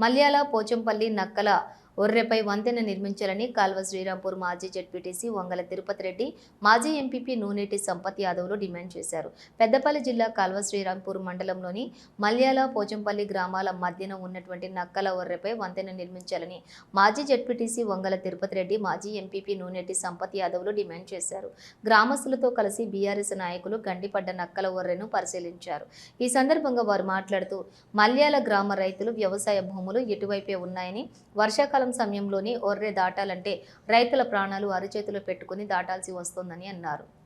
మల్యాల పోచంపల్లి నక్కల ఒర్రెపై వంతెన నిర్మించాలని కాల్వ శ్రీరాంపూర్ మాజీ జడ్పీటీసీ వంగల తిరుపతి రెడ్డి మాజీ ఎంపీపీ నూనెటి సంపత్ యాదవ్లు డిమాండ్ చేశారు. పెద్దపల్లి జిల్లా కాల్వ శ్రీరాంపూర్ మండలంలోని మల్యాల పోచంపల్లి గ్రామాల మధ్యన ఉన్నటువంటి నక్కల ఒర్రెపై వంతెన నిర్మించాలని మాజీ జడ్పీటీసీ వంగల తిరుపతి రెడ్డి మాజీ ఎంపీపీ నూనెటి సంపత్ యాదవ్లు డిమాండ్ చేశారు. గ్రామస్తులతో కలిసి బీఆర్ఎస్ నాయకులు గండిపడ్డ నక్కల ఒర్రెను పరిశీలించారు. ఈ సందర్భంగా వారు మాట్లాడుతూ మల్యాల గ్రామ రైతులు వ్యవసాయ భూములు ఇటువైపే ఉన్నాయని వర్షాకాలం సమయంలోనే ఒర్రె దాటాలంటే రైతుల ప్రాణాలు అరిచేతులు పెట్టుకుని దాటాల్సి వస్తోందని అన్నారు.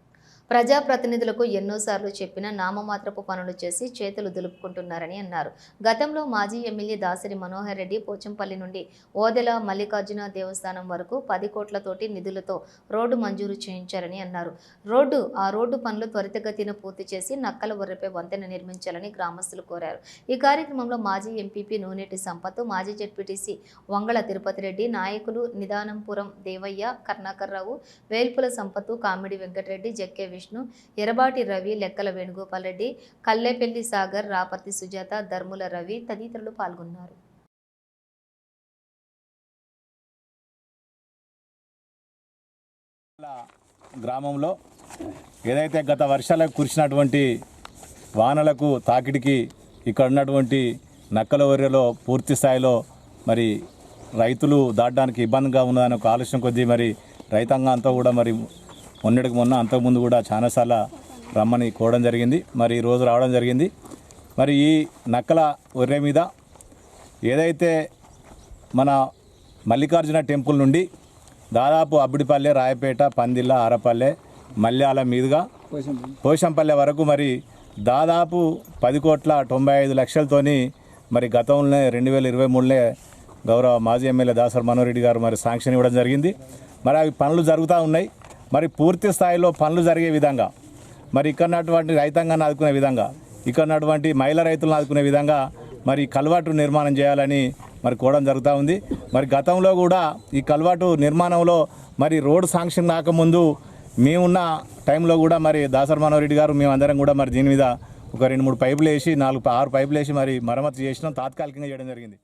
ప్రజాప్రతినిధులకు ఎన్నోసార్లు చెప్పిన నామమాత్రపు పనులు చేసి చేతులు దులుపుకుంటున్నారని అన్నారు. గతంలో మాజీ ఎమ్మెల్యే దాసరి మనోహర్ రెడ్డి పోచంపల్లి నుండి ఓదెల మల్లికార్జున దేవస్థానం వరకు పది కోట్లతోటి నిధులతో రోడ్డు మంజూరు చేయించారని అన్నారు. రోడ్డు ఆ రోడ్డు పనులు త్వరితగతిన పూర్తి చేసి నక్కల ఒర్రెపై వంతెన నిర్మించాలని గ్రామస్తులు కోరారు. ఈ కార్యక్రమంలో మాజీ ఎంపీపీ నూనెటి సంపత్ మాజీ జడ్పీటీసీ వంగళ తిరుపతి రెడ్డి నాయకులు నిదానంపురం దేవయ్య కర్ణాకర్రావు వేల్పుల సంపత్తు కామిడి వెంకటరెడ్డి జక్కే విష్ణు ఎరబాటి రవి లెక్కల వేణుగోపాల్ రెడ్డి కల్లేపల్లి సాగర్ రాపర్తి సుజాత ధర్ముల రవి తదితరులు పాల్గొన్నారు. గ్రామంలో ఏదైతే గత వర్షాలకు కురిసినటువంటి వానలకు తాకిడికి ఇక్కడ ఉన్నటువంటి నక్కల వర్యలో పూర్తి స్థాయిలో మరి రైతులు దాటడానికి ఇబ్బందిగా ఉన్నదని ఒక ఆలోచన కొద్దీ మరి రైతాంగం అంతా కూడా మరి మొన్నటికి మొన్న అంతకుముందు కూడా చాలాసార్లు రమ్మని కోవడం జరిగింది. మరి ఈరోజు రోజు రావడం జరిగింది. మరి ఈ నక్కల ఒర్రె మీద ఏదైతే మన మల్లికార్జున టెంపుల్ నుండి దాదాపు అబ్బిడిపల్లె రాయపేట పందిళ్ళ ఆరపల్లె మల్యాల మీదుగా పోషంపల్లె వరకు మరి దాదాపు పది కోట్ల తొంభై ఐదు లక్షలతోని మరి గతంలోనే రెండు వేల ఇరవై మూడులో గౌరవ మాజీ ఎమ్మెల్యే దాసర్ మనోహర్ రెడ్డి గారు మరి శాంక్షన్ ఇవ్వడం జరిగింది. మరి అవి పనులు జరుగుతూ ఉన్నాయి. మరి పూర్తి స్థాయిలో పనులు జరిగే విధంగా మరి ఇక్కడ ఉన్నటువంటి రైతాంగాన్ని ఆదుకునే విధంగా ఇక్కడ ఉన్నటువంటి మహిళా రైతులను ఆదుకునే విధంగా మరి కల్వాటు నిర్మాణం చేయాలని మరి కోవడం జరుగుతూ ఉంది. మరి గతంలో కూడా ఈ కల్వాటు నిర్మాణంలో మరి రోడ్ శాంక్షన్ కాకముందు మేమున్న టైంలో కూడా మరి దాసర్ మనోహర్ రెడ్డి గారు మేమందరం కూడా మరి దీని మీద ఒక రెండు మూడు పైపులు వేసి నాలుగు ఆరు పైపులు వేసి మరి మరమ్మతు చేసినాం. తాత్కాలికంగా చేయడం జరిగింది.